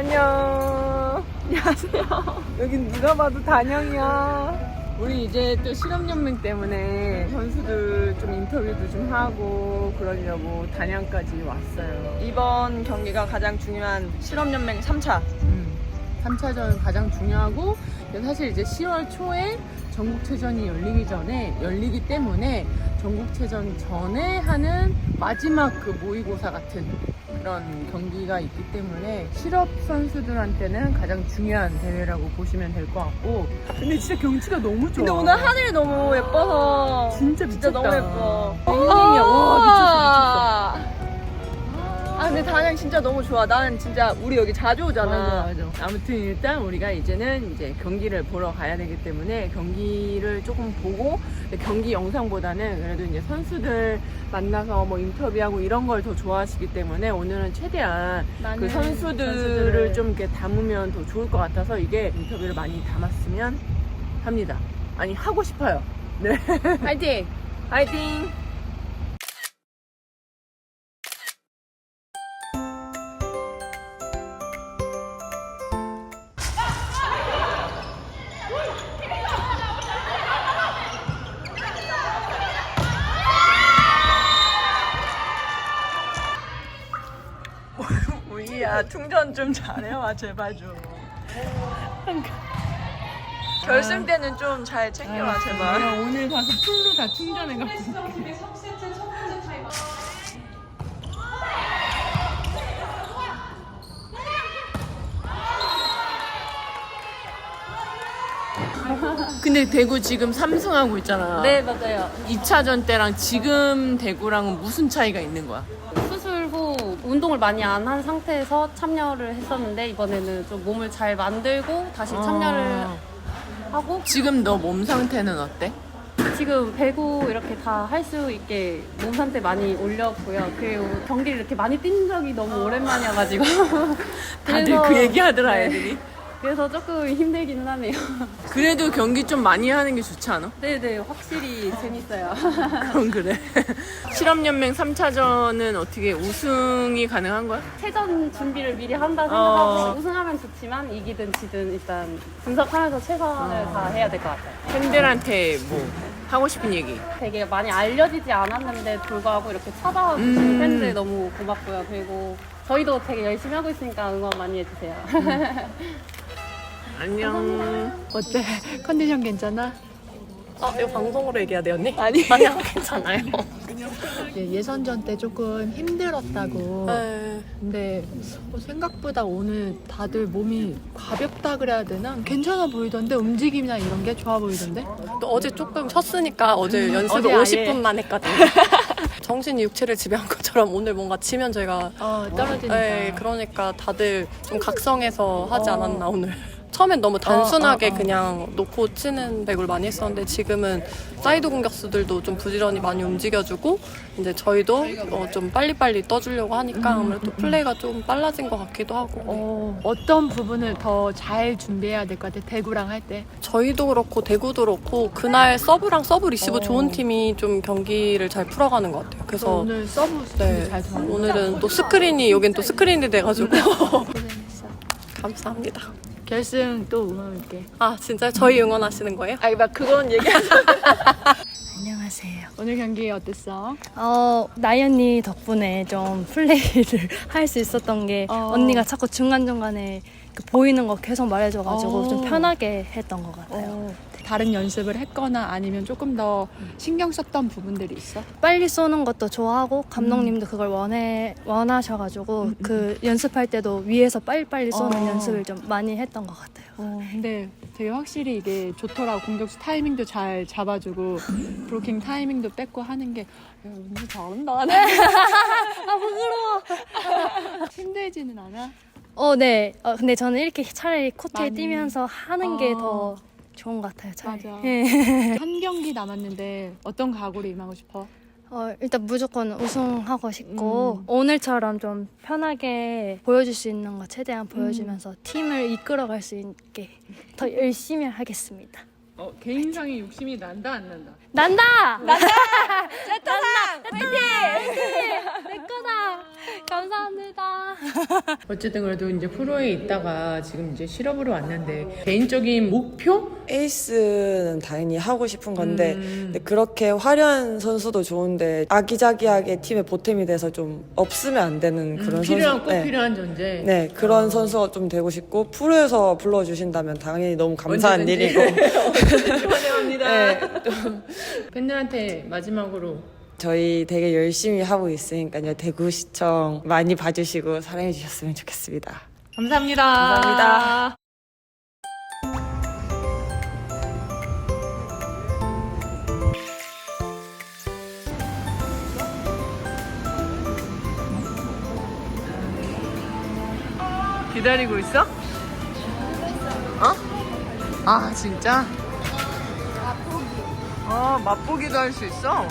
안녕. 안녕하세요. 여긴 누가 봐도 단영이야. 우리 이제 또 실업연맹 때문에 선수들 좀 인터뷰도 좀 하고 그러려고 단양까지 왔어요. 이번 경기가 가장 중요한 실업연맹 3차. 음, 3차전 가장 중요하고 사실 이제 10월 초에 전국체전이 열리기 전에 열리기 때문에 전국체전 전에 하는 마지막 그 모의고사 같은 그런 경기가 있기 때문에 실업 선수들한테는 가장 중요한 대회라고 보시면 될 것 같고. 근데 진짜 경치가 너무 좋아. 근데 오늘 하늘이 너무 예뻐서. 진짜 미쳤다 진짜 너무 예뻐. 땡땡이야 와 미쳤어 아 근데 단양 진짜 너무 좋아. 나는 진짜 우리 여기 자주 오잖아. 맞아, 맞아. 아무튼 일단 우리가 이제는 이제 경기를 보러 가야 되기 때문에 경기를 조금 보고 경기 영상보다는 그래도 이제 선수들 만나서 뭐 인터뷰하고 이런 걸 더 좋아하시기 때문에 오늘은 최대한 나는 그 선수들을 선수들을 좀 이렇게 담으면 더 좋을 것 같아서 이게 인터뷰를 많이 담았으면 합니다. 아니 하고 싶어요. 네. 파이팅! 화이팅! 야 충전 좀 잘해와 제발 좀. 결승 때는 좀 잘 챙겨와 제발. 내가 오늘 가서 풀로 다 충전해가지고. 근데 대구 지금 3승하고 있잖아. 네, 맞아요. 2차전 때랑 지금 대구랑은 무슨 차이가 있는 거야? 운동을 많이 안 한 상태에서 참여를 했었는데 이번에는 좀 몸을 잘 만들고 다시 참여를 아. 하고 지금 너 몸 상태는 어때? 지금 배구 이렇게 다 할 수 있게 몸 상태 많이 올렸고요. 그리고 경기를 이렇게 많이 뛴 적이 너무 오랜만이어가지고 다들 그래서- 그 얘기 하더라, 네. 애들이. 그래서 조금 힘들기는 하네요. 그래도 경기 좀 많이 하는 게 좋지 않아? 네네 확실히 재밌어요. 그럼 그래. 실업연맹 3차전은 어떻게 우승이 가능한 거야? 최전 준비를 미리 한다 어. 생각하고 우승하면 좋지만 이기든 지든 일단 분석하면서 최선을 다해야 될 것 같아요. 팬들한테 뭐 하고 싶은 얘기. 되게 많이 알려지지 않았는데 불구하고 이렇게 찾아와 주신 음. 팬들 너무 고맙고요. 그리고 저희도 되게 열심히 하고 있으니까 응원 많이 해주세요. 안녕. 어때? 컨디션 괜찮아? 아, 이거 방송으로 얘기해야 돼요, 언니? 아니. 아니요, 괜찮아요. 예, 예선전 때 조금 힘들었다고. 네. 근데 뭐 생각보다 오늘 다들 몸이 가볍다 그래야 되나? 괜찮아 보이던데 움직임이나 이런 게 좋아 보이던데? 또 어제 조금 쉬었으니까 어제 연습을 어제 아예. 50분만 했거든요. 정신이 육체를 지배한 것처럼 오늘 뭔가 치면 제가 어 떨어지니까. 네, 그러니까 다들 좀 각성해서 하지 않았나 오늘. 처음엔 너무 단순하게 어, 어, 어. 그냥 놓고 치는 배구를 많이 했었는데 지금은 사이드 공격수들도 좀 부지런히 많이 움직여주고 이제 저희도 어, 좀 빨리빨리 떠주려고 하니까 아무래도 플레이가 좀 빨라진 것 같기도 하고 어, 어떤 부분을 더 잘 준비해야 될 것 같아? 대구랑 할 때. 저희도 그렇고 대구도 그렇고 그날 서브랑 서브 리시브 어. 좋은 팀이 좀 경기를 잘 풀어가는 것 같아요. 그래서 오늘 서브 네, 잘. 오늘은 또 스크린이 여긴 또 스크린이 돼가지고. 감사합니다. 결승 또 응원할게. 아 진짜 저희 응원하시는 거예요? 아니 막 그건 얘기하지 안녕하세요. 오늘 경기 어땠어? 어, 나이 언니 덕분에 좀 플레이를 할 수 있었던 게 어. 언니가 자꾸 중간중간에 그 보이는 거 계속 말해줘가지고 어. 좀 편하게 했던 것 같아요. 어, 다른 연습을 했거나 아니면 조금 더 신경 썼던 부분들이 있어? 빨리 쏘는 것도 좋아하고 감독님도 음. 그걸 원해, 원하셔가지고 그 연습할 때도 위에서 빨리빨리 쏘는 어. 연습을 좀 많이 했던 것 같아요. 어, 근데 되게 확실히 이게 좋더라고. 공격수 타이밍도 잘 잡아주고, 브로킹 타이밍도 뺏고 하는 게, 야, 언니 잘한다. 아, 부끄러워. 힘들지는 않아? 어, 네. 어, 근데 저는 이렇게 차라리 코트에 많이. 뛰면서 하는 어. 게더 좋은 것 같아요. 차라리. 맞아. 예. 한 경기 남았는데 어떤 각오로 임하고 싶어? 어, 일단 무조건 우승하고 싶고 음. 오늘처럼 좀 편하게 보여줄 수 있는 거 최대한 보여주면서 팀을 이끌어갈 수 있게 더 열심히 하겠습니다. 어, 개인상의 욕심이 난다 안 난다? 난다! 난다! 레터상! 화이팅! 내 거다! 감사합니다. 어쨌든 그래도 이제 프로에 있다가 지금 이제 실업으로 왔는데 개인적인 목표? 에이스는 당연히 하고 싶은 건데 음. 근데 그렇게 화려한 선수도 좋은데 아기자기하게 팀의 보탬이 돼서 좀 없으면 안 되는 그런 음, 필요한 선수 꼭 네. 필요한 존재. 네 그런 어. 선수가 좀 되고 싶고 프로에서 불러주신다면 당연히 너무 감사한 언제든지. 일이고 환영합니다. 네, 팬들한테 마지막으로 저희 되게 열심히 하고 있으니까요 대구시청 많이 봐주시고 사랑해 주셨으면 좋겠습니다. 감사합니다. 감사합니다. 기다리고 있어? 어? 아 진짜? 맛보기. 어 맛보기도 할 수 있어?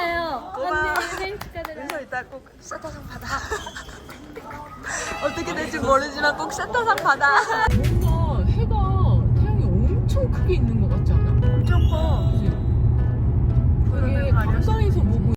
축하해요. 고마워. 언니 생일 축하드려요. 은서 이따 꼭 센터상 받아. 어떻게 될지 모르지만 꼭 센터상 받아. 뭔가 해가 태양이 엄청 크게 있는 것 같지 않아? 엄청 커. 그러네, 단단히